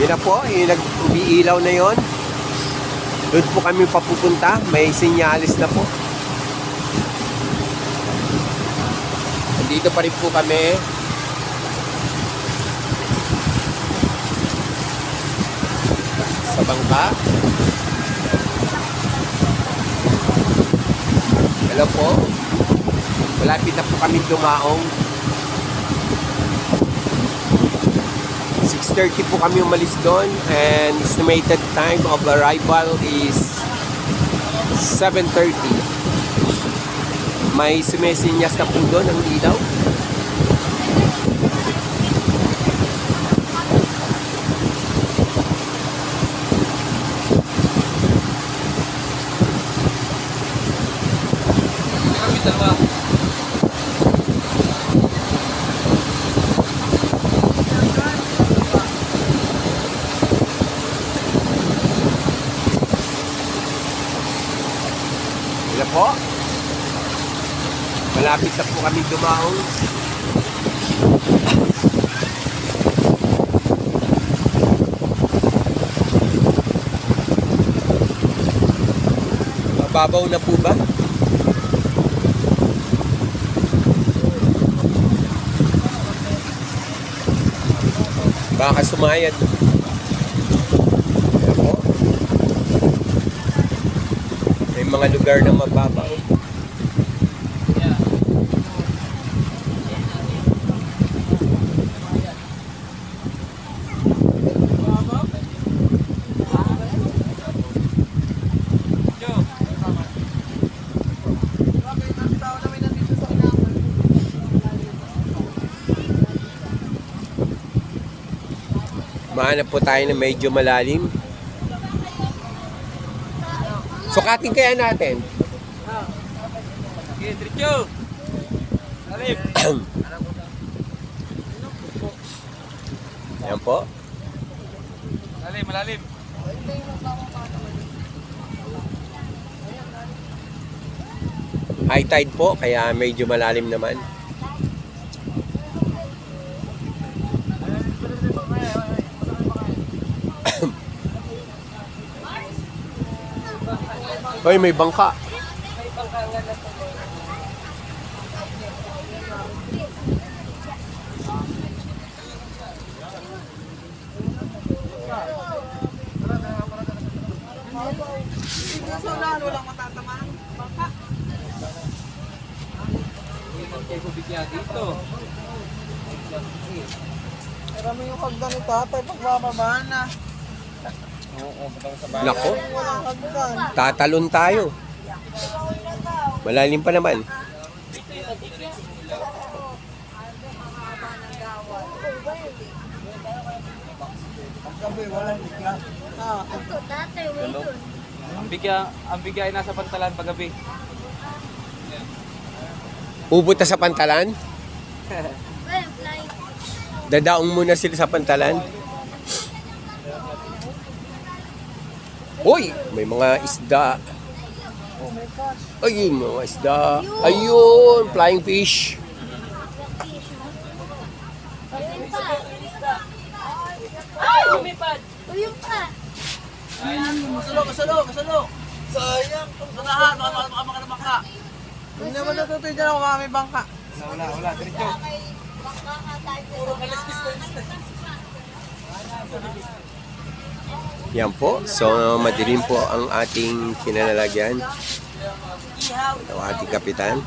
Yun na po, yung nag-umiilaw na yon. Doon po kami papupunta. May sinyalis na po. Dito pa rin po kami. Sa bangka. Hello po. Malapit na po kami dumaong. 6.30 po kami umalis doon and estimated time of arrival is 7.30. May sumesinyas na po doon ang ilaw. Kami dalawa. Wala po. Malapit na po kami dumaong. Mababaw na po ba? Baka sumayad. Ayan po. May mga lugar na mababaw. Mahanap po tayo na medyo malalim. Sukatin kaya natin. Okay, diretso. Salim. Ayan po. Malalim, malalim. High tide po, kaya medyo malalim naman. Hoy, may bangka. Walang matatamaan. Baka. Kayo bigyan dito. Pero mo yung hagdan ni tatay pag mamamahan Nako, tatalon tayo. Malalim pa naman. Ang bigyan, ang bigyan ay nasa pantalan paggabi. Pupunta sa pantalan. Dadaong muna sila sa pantalan. Uy, may mga isda. Ayun, mga isda. Ayun, flying fish. Ay! Lumipad! Uyong ka! kasalo, kasalo, kasalo. Sayang. Sanahan, baka baka baka baka. Hindi naman natutuloy dyan ako mga may bangka. Wala, wala, wala. Diretso. Yan po. So, madilim po ang ating kinanalagyan. Ang ating kapitan.